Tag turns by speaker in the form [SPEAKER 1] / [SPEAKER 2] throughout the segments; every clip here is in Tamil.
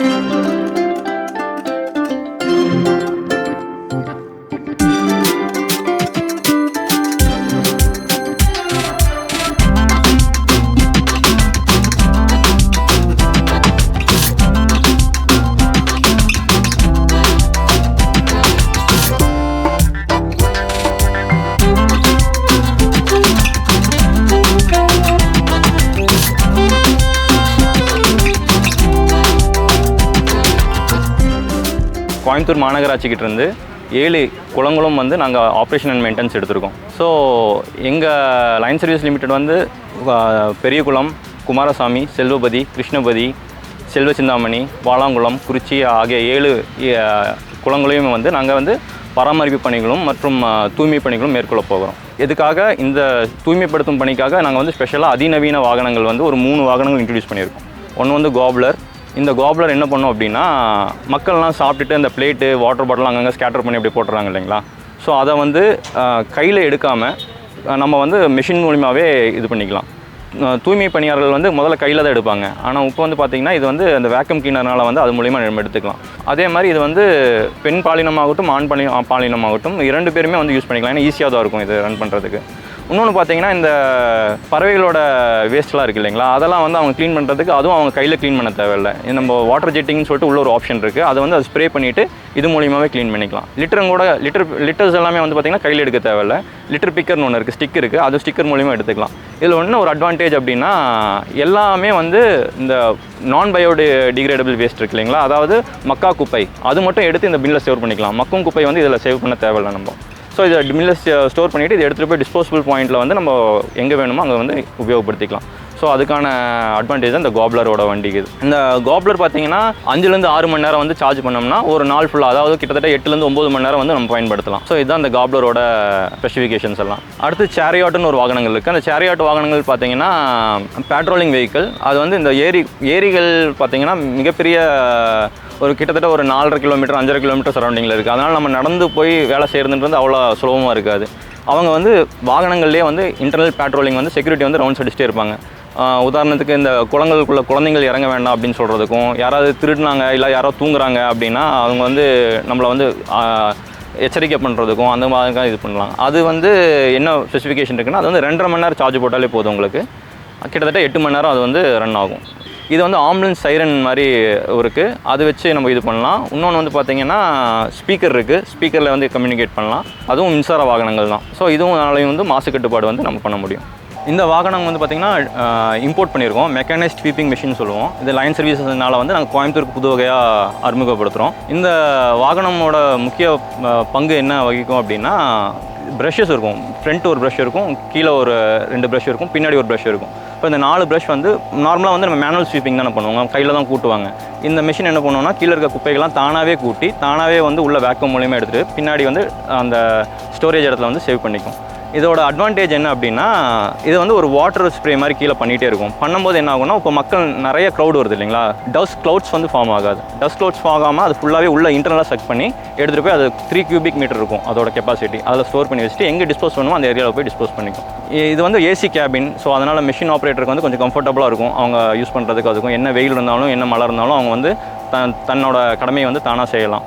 [SPEAKER 1] Música கோயம்புத்தூர் மாநகராட்சிக்கிட்ட இருந்து ஏழு குளங்களும் வந்து நாங்கள் ஆப்ரேஷன் அண்ட் மெயின்டெனன்ஸ் எடுத்திருக்கோம். ஸோ எங்கள் லைன் சர்வீஸ் லிமிடெட் வந்து பெரியகுளம் குமாரசாமி செல்வபதி கிருஷ்ணபதி செல்வ சிந்தாமணி வாலாங்குளம் குறிச்சி ஆகிய ஏழு குளங்களையும் வந்து நாங்கள் வந்து பராமரிப்பு பணிகளும் மற்றும் தூய்மை பணிகளும் மேற்கொள்ள போகிறோம். இதுக்காக இந்த தூய்மைப்படுத்தும் பணிக்காக நாங்கள் வந்து ஸ்பெஷலாக அதிநவீன வாகனங்கள் வந்து ஒரு மூணு வாகனங்கள் இன்ட்ரடியூஸ் பண்ணியிருக்கோம். ஒன்று வந்து கோப்லர் இந்த கோப்லர் என்ன பண்ணும் அப்படின்னா மக்கள்லாம் சாப்பிட்டுட்டு அந்த பிளேட்டு வாட்டர் பாட்டில் அங்கங்கே ஸ்கேட்டர் பண்ணி அப்படி போட்டுறாங்க இல்லைங்களா? ஸோ அதை வந்து கையில் எடுக்காமல் நம்ம வந்து மிஷின் மூலிமாவே இது பண்ணிக்கலாம். தூய்மை பணியாளர்கள் வந்து முதல்ல கையில் தான் எடுப்பாங்க. ஆனால் இப்போ வந்து பார்த்திங்கன்னா இது வந்து அந்த வேக்கம் கிளீனர்னால் வந்து அது மூலிமா நம்ம எடுத்துக்கலாம். அதே மாதிரி இது வந்து பெண் பாலினமாகட்டும் ஆண் பாலி பாலினமாகட்டும் இரண்டு பேருமே வந்து யூஸ் பண்ணிக்கலாம். ஏன்னா ஈஸியாக தான் இருக்கும் இது ரன் பண்ணுறதுக்கு இன்னொன்று பார்த்தீங்கன்னா இந்த பறவைகளோட வேஸ்ட்லாம் இருக்குது இல்லைங்களா? அதெல்லாம் வந்து அவங்க க்ளீன் பண்ணுறதுக்கு அதுவும் அவங்க கையில் க்ளீன் பண்ண தேவையில்லை. நம்ம வாட்டர் ஜெட்டிங்னு சொல்லிட்டு உள்ள ஒரு ஆப்ஷன் இருக்குது அதை வந்து அது ஸ்ப்ரே பண்ணிவிட்டு இது மூலியமாகவே க்ளீன் பண்ணிக்கலாம். லிட்டரும் கூட லிட்டர் லிட்டர்ஸ் எல்லாமே வந்து பார்த்திங்கன்னா கையில் எடுக்க தேவையில்லை. லிட்டர் பிக்கர்னு ஒன்று இருக்குது ஸ்டிக் இருக்குது அது ஸ்டிக்கர் மூலியமாக எடுத்துக்கலாம். இதில் ஒன்று ஒரு அட்வான்டேஜ் அப்படின்னா எல்லாமே வந்து இந்த நான் பயோடி டிகிரேடபிள் வேஸ்ட் இருக்கு இல்லைங்களா? அதாவது மக்கா குப்பை அது மட்டும் எடுத்து இந்த பின்னில் சேவ் பண்ணிக்கலாம். மக்கும் குப்பை வந்து இதில் சேவ் பண்ண தேவையில்லை நம்ம. ஸோ இதை மில்லில் ஸ்டோர் பண்ணிவிட்டு இதை எடுத்துகிட்டு போய் டிஸ்போசபிள் பாயிண்ட்டில் வந்து நம்ம எங்கே வேணுமோ அங்கே வந்து உபயோகப்படுத்திக்கலாம். ஸோ அதுக்கான அட்வான்டேஜ் தான் இந்த கோப்லரோட வண்டிக்கு இந்த கோப்லர் பார்த்தீங்கன்னா அஞ்சுலேருந்து ஆறு மணி நேரம் வந்து சார்ஜ் பண்ணோம்னா ஒரு நாள் ஃபுல்லாக அதாவது கிட்டத்தட்ட எட்டுலேருந்து ஒம்பது மணி நேரம் வந்து நம்ம பயன்படுத்தலாம். ஸோ இதுதான் இந்த காப்லரோட ஸ்பெசிஃபிகேஷன்ஸ் எல்லாம். அடுத்து சேரியாட்டுன்னு ஒரு வாகனங்கள் இருக்குது அந்த சேரியாட் வாகனங்கள் பார்த்தீங்கன்னா பேட்ரோலிங் வெஹிக்கிள் அது வந்து இந்த ஏரி ஏரிகள் பார்த்தீங்கன்னா மிகப்பெரிய ஒரு கிட்டத்தட்ட ஒரு நாலரை கிலோமீட்டர் அஞ்சரை கிலோமீட்டர் சரௌண்டிங்கில் இருக்குது அதனால் நம்ம நடந்து போய் வேலை செய்கிறதுன்றது அவ்வளோ சுலபமாக இருக்காது. அவங்க வந்து வாகனங்கள்லேயே வந்து இன்டர்னல் பேட்ரோலிங் வந்து செக்யூரிட்டி வந்து ரவுண்ட்ஸ் அடிச்சுட்டே இருப்பாங்க. உதாரணத்துக்கு இந்த குளங்களுக்குள்ள குழந்தைங்கள் இறங்க வேண்டாம் அப்படின்னு சொல்கிறதுக்கும் யாராவது திருடினாங்க இல்லை யாரோ தூங்குறாங்க அப்படின்னா அவங்க வந்து நம்மளை வந்து எச்சரிக்கை பண்ணுறதுக்கும் அந்த மாதிரி இது பண்ணலாம். அது வந்து என்ன ஸ்பெசிஃபிகேஷன் இருக்குன்னா அது வந்து ரெண்டரை மணி நேரம் சார்ஜ் போட்டாலே போதும் உங்களுக்கு. கிட்டத்தட்ட எட்டு மணி நேரம் அது வந்து ரன் ஆகும். இது வந்து ஆம்புலன்ஸ் சைரன் மாதிரி இருக்குது அது வச்சு நம்ம இது பண்ணலாம். இன்னொன்று வந்து பார்த்தீங்கன்னா ஸ்பீக்கர் இருக்குது ஸ்பீக்கரில் வந்து கம்யூனிகேட் பண்ணலாம். அதுவும் மின்சார வாகனங்கள் தான். ஸோ இதுவும் அதனாலையும் வந்து மாசு கட்டுப்பாடு வந்து நம்ம பண்ண முடியும். இந்த வாகனம் வந்து பார்த்திங்கன்னா இம்போர்ட் பண்ணியிருக்கோம். மெக்கானைஸ்ட் ஸ்வீப்பிங் மிஷின் சொல்லுவோம். இது லைன் சர்வீசஸ்னால வந்து நாங்கள் கோயம்புத்தூருக்கு புது வகையாக அறிமுகப்படுத்துகிறோம் இந்த வாகனமோட முக்கிய பங்கு என்ன வகிக்கும் அப்படின்னா ப்ரஷஸ் இருக்கும். ஃப்ரண்ட் ஒரு ப்ரஷ் இருக்கும் கீழே ஒரு ரெண்டு ப்ரஷ் இருக்கும் பின்னாடி ஒரு ப்ரஷ் இருக்கும். இப்போ இந்த நாலு ப்ரஷ் வந்து நார்மலாக வந்து நம்ம மேனுவல் ஸ்வீப்பிங் தானே பண்ணுவோம். கையில் தான் கூட்டுவாங்க. இந்த மிஷின் என்ன பண்ணுவோம்னா கீழே இருக்க குப்பைகள்லாம் தானாகவே கூட்டி தானாகவே வந்து உள்ள வேக்கம் மூலியமாக எடுத்துகிட்டு பின்னாடி வந்து அந்த ஸ்டோரேஜ் இடத்துல வந்து சேவ் பண்ணிக்கும். இதோட அட்வான்டேஜ் என்ன அப்படின்னா இது வந்து ஒரு வாட்டர் ஸ்ப்ரே மாதிரி கீழே பண்ணிகிட்டே இருக்கும். பண்ணும்போது என்ன ஆகும்னா இப்போ மக்கள் நிறைய க்ரௌட் வருது இல்லைங்களா? டஸ்ட் க்ளவுட்ஸ் வந்து ஃபார்ம் ஆகாது. டஸ்ட் க்ளவுட்ஸ் ஃபார்ம் ஆகாமல் அது ஃபுல்லாகவே உள்ள இன்டர்னலாக செக் பண்ணி எடுத்துகிட்டு போய் அது த்ரீ கியூபிக் மீட்டர் இருக்கும் அதோட கெப்பாசிட்டி அதில் ஸ்டோர் பண்ணி வச்சுட்டு எங்கே டிஸ்போஸ் பண்ணுமோ அந்த ஏரியாவில் போய் டிஸ்போஸ் பண்ணிக்கும். இது வந்து ஏசி கேபின் ஸோ அதனால் மிஷின் ஆப்ரேட்டருக்கு வந்து கொஞ்சம் கம்ஃபர்டபுளாக இருக்கும். அவங்க யூஸ் பண்ணுறதுக்கு அதுக்கும் என்ன வெயில் இருந்தாலும் என்ன மழை இருந்தாலும் அவங்க வந்து தன் தன்னோட கடமையை வந்து தானாக செய்யலாம்.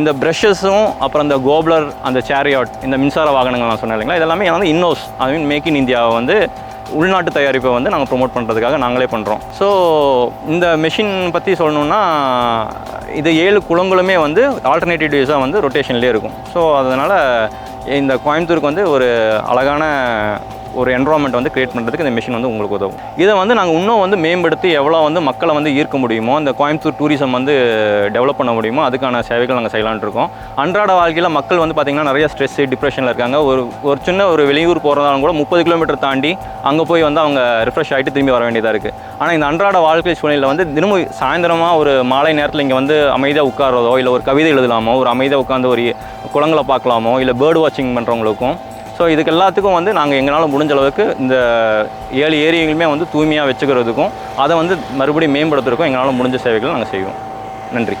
[SPEAKER 1] இந்த ப்ரஷஸும் அப்புறம் இந்த கோப்லர் அந்த சேரியாட் இந்த மின்சார வாகனங்கள் நான் சொன்னேன் இல்லைங்களா? இதெல்லாமே வந்து இன்னோஸ் ஐ மீன் மேக் இன் இந்தியாவை வந்து உள்நாட்டு தயாரிப்பை வந்து நாங்கள் ப்ரொமோட் பண்ணுறதுக்காக நாங்களே பண்ணுறோம் ஸோ இந்த மெஷின் பற்றி சொல்லணுன்னா இது ஏழு குளங்களுமே வந்து ஆல்டர்னேட்டிவ் டேஸாக வந்து ரொட்டேஷன்லேயே இருக்கும். ஸோ அதனால் இந்த கோயம்புத்தூருக்கு வந்து ஒரு அழகான ஒரு என்வரான்மெண்ட் வந்து கிரியேட் பண்ணுறதுக்கு இந்த மிஷின் வந்து உங்களுக்கு உதவும். இதை வந்து நாங்கள் இன்னும் வந்து மேம்படுத்தி எவ்வளோ வந்து மக்களை வந்து ஈர்க்க முடியுமோ இந்த கோயம்புத்தூர் டூரிசம் வந்து டெவலப் பண்ண முடியுமோ அதுக்கான சேவைகள் நாங்கள் செய்யலான்ட்ருக்கோம் அன்றாட வாழ்க்கையில் மக்கள் வந்து பார்த்திங்கன்னா நிறைய ஸ்ட்ரெஸ் டிப்ரெஷனில் இருக்காங்க. ஒரு ஒரு சின்ன ஒரு வெளியூர் போகிறதாலும் கூட முப்பது கிலோமீட்டர் தாண்டி அங்கே போய் வந்து அவங்க ரிஃப்ரெஷ் ஆகிட்டு திரும்பி வர வேண்டியதாக இருக்குது ஆனால் இந்த அன்றாட வாழ்க்கை சூழ்நிலையில் வந்து தினமும் சாயந்தரமாக ஒரு மாலை நேரத்தில் இங்கே வந்து அமைதியாக உட்கார்றதோ இல்லை ஒரு கவிதை எழுதலாமோ ஒரு அமைதியாக உட்காந்து ஒரு குளங்களை பார்க்கலாமோ இல்லை பேர்டு வாட்சிங் பண்ணுறவங்களுக்கும் ஸோ இதுக்கு எல்லாத்துக்கும் வந்து நாங்கள் எங்களால் முடிஞ்ச அளவுக்கு இந்த ஏழு ஏரியுமே வந்து தூய்மையாக வச்சுக்கிறதுக்கும் அதை வந்து மறுபடியும் மேம்படுத்துறதுக்கும் எங்களால் முடிஞ்ச சேவைகளை நாங்கள் செய்வோம். நன்றி.